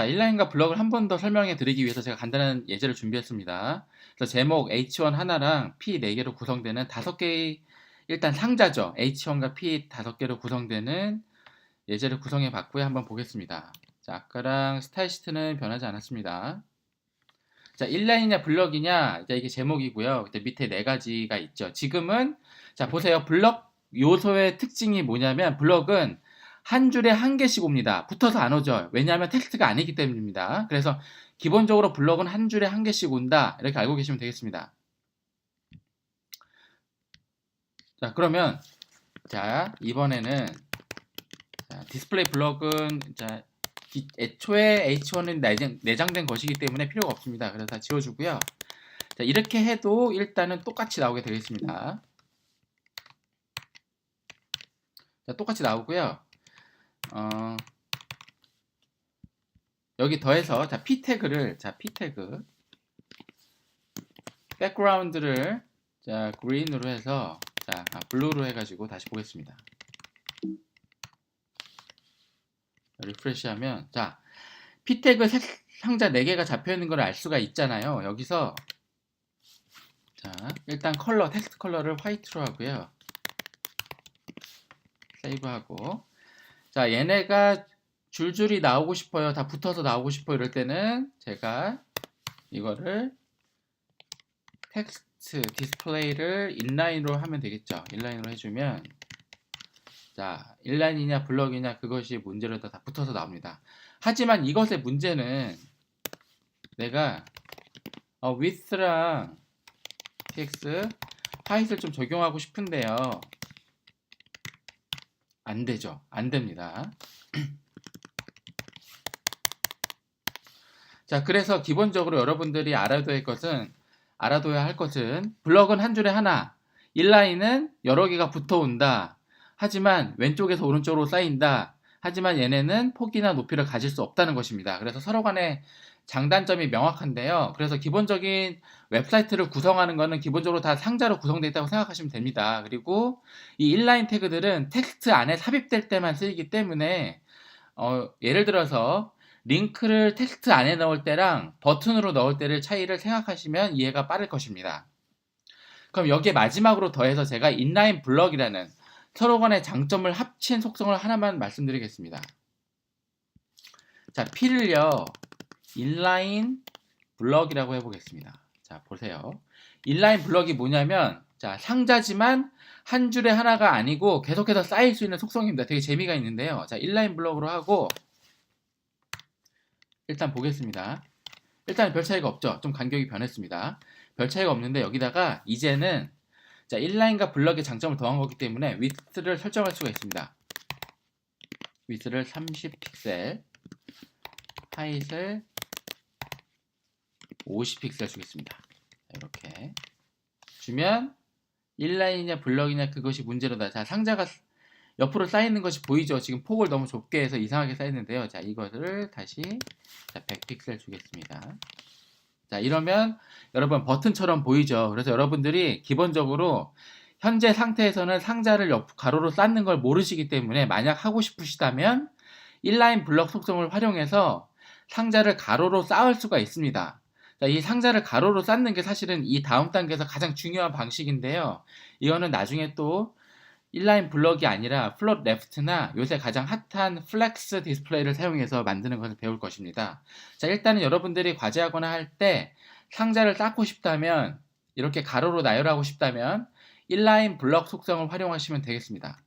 자, 인라인과 블럭을 한 번 더 설명해 드리기 위해서 제가 간단한 예제를 준비했습니다. 그래서 제목 H1 하나랑 P 4개로 구성되는 다섯 개의 일단 상자죠. H1과 P 다섯 개로 구성되는 예제를 구성해 봤고요. 한번 보겠습니다. 자, 아까랑 스타일 시트는 변하지 않았습니다. 자, 인라인이냐 블럭이냐 자, 이게 제목이고요. 그때 밑에 네 가지가 있죠. 지금은 자, 보세요. 블럭 요소의 특징이 뭐냐면 블럭은 한 줄에 한 개씩 옵니다. 붙어서 안 오죠. 왜냐하면 텍스트가 아니기 때문입니다. 그래서 기본적으로 블럭은 한 줄에 한 개씩 온다. 이렇게 알고 계시면 되겠습니다. 자, 그러면 자, 이번에는 자, 디스플레이 블럭은 자, 기- 애초에 H1은 내장, 내장된 것이기 때문에 필요가 없습니다. 그래서 다 지워주고요. 자, 이렇게 해도 일단은 똑같이 나오게 되겠습니다. 자, 똑같이 나오고요. 어, 여기 더해서 자, P 태그를 자, P 태그 백그라운드를 자, 그린으로 해서 자, 아, 블루로 해 가지고 다시 보겠습니다. 리프레시 하면 자, P 태그 색- 상자 4개가 잡혀 있는 걸 알 수가 있잖아요. 여기서 자, 일단 컬러 텍스트 컬러를 화이트로 하고요. 세이브하고 자, 얘네가 줄줄이 나오고 싶어요. 다 붙어서 나오고 싶어요. 이럴 때는 제가 이거를 텍스트 디스플레이를 인라인으로 하면 되겠죠. 인라인으로 해주면 자, 인라인이냐 블럭이냐 그것이 문제로 다 붙어서 나옵니다. 하지만 이것의 문제는 내가 어, width랑 tx 하이트를 좀 적용하고 싶은데요. 안 되죠. 안 됩니다. 자, 그래서 기본적으로 여러분들이 알아둬야 할 것은 알아둬야 할 것은 블럭은 한 줄에 하나, 인라인은 여러 개가 붙어온다. 하지만 왼쪽에서 오른쪽으로 쌓인다. 하지만 얘네는 폭이나 높이를 가질 수 없다는 것입니다. 그래서 서로 간의 장단점이 명확한데요. 그래서 기본적인 웹사이트를 구성하는 것은 기본적으로 다 상자로 구성되어 있다고 생각하시면 됩니다. 그리고 이 인라인 태그들은 텍스트 안에 삽입될 때만 쓰이기 때문에 어, 예를 들어서 링크를 텍스트 안에 넣을 때랑 버튼으로 넣을 때를 차이를 생각하시면 이해가 빠를 것입니다. 그럼 여기에 마지막으로 더해서 제가 인라인 블럭이라는 서로 간의 장점을 합친 속성을 하나만 말씀드리겠습니다. 자, P를요, 인라인 블럭이라고 해보겠습니다. 자, 보세요. 인라인 블럭이 뭐냐면, 자, 상자지만 한 줄에 하나가 아니고 계속해서 쌓일 수 있는 속성입니다. 되게 재미가 있는데요. 자, 인라인 블럭으로 하고, 일단 보겠습니다. 일단 별 차이가 없죠. 좀 간격이 변했습니다. 별 차이가 없는데 여기다가 이제는 자, 인라인과 블럭의 장점을 더한 거기 때문에 위스를 설정할 수가 있습니다. 위스를 30픽셀, 하이트를 50픽셀 주겠습니다. 이렇게 주면 인라인이냐 블럭이냐 그것이 문제로다. 자, 상자가 옆으로 쌓이는 것이 보이죠? 지금 폭을 너무 좁게 해서 이상하게 쌓이는데요. 자, 이것을 다시 자, 100픽셀 주겠습니다. 자, 이러면 여러분 버튼처럼 보이죠? 그래서 여러분들이 기본적으로 현재 상태에서는 상자를 옆 가로로 쌓는 걸 모르시기 때문에 만약 하고 싶으시다면 인라인 블럭 속성을 활용해서 상자를 가로로 쌓을 수가 있습니다. 자, 이 상자를 가로로 쌓는 게 사실은 이 다음 단계에서 가장 중요한 방식인데요. 이거는 나중에 또 인라인 블럭이 아니라 플롯 레프트나 요새 가장 핫한 플렉스 디스플레이를 사용해서 만드는 것을 배울 것입니다. 자, 일단은 여러분들이 과제하거나 할 때 상자를 쌓고 싶다면 이렇게 가로로 나열하고 싶다면 인라인 블럭 속성을 활용하시면 되겠습니다.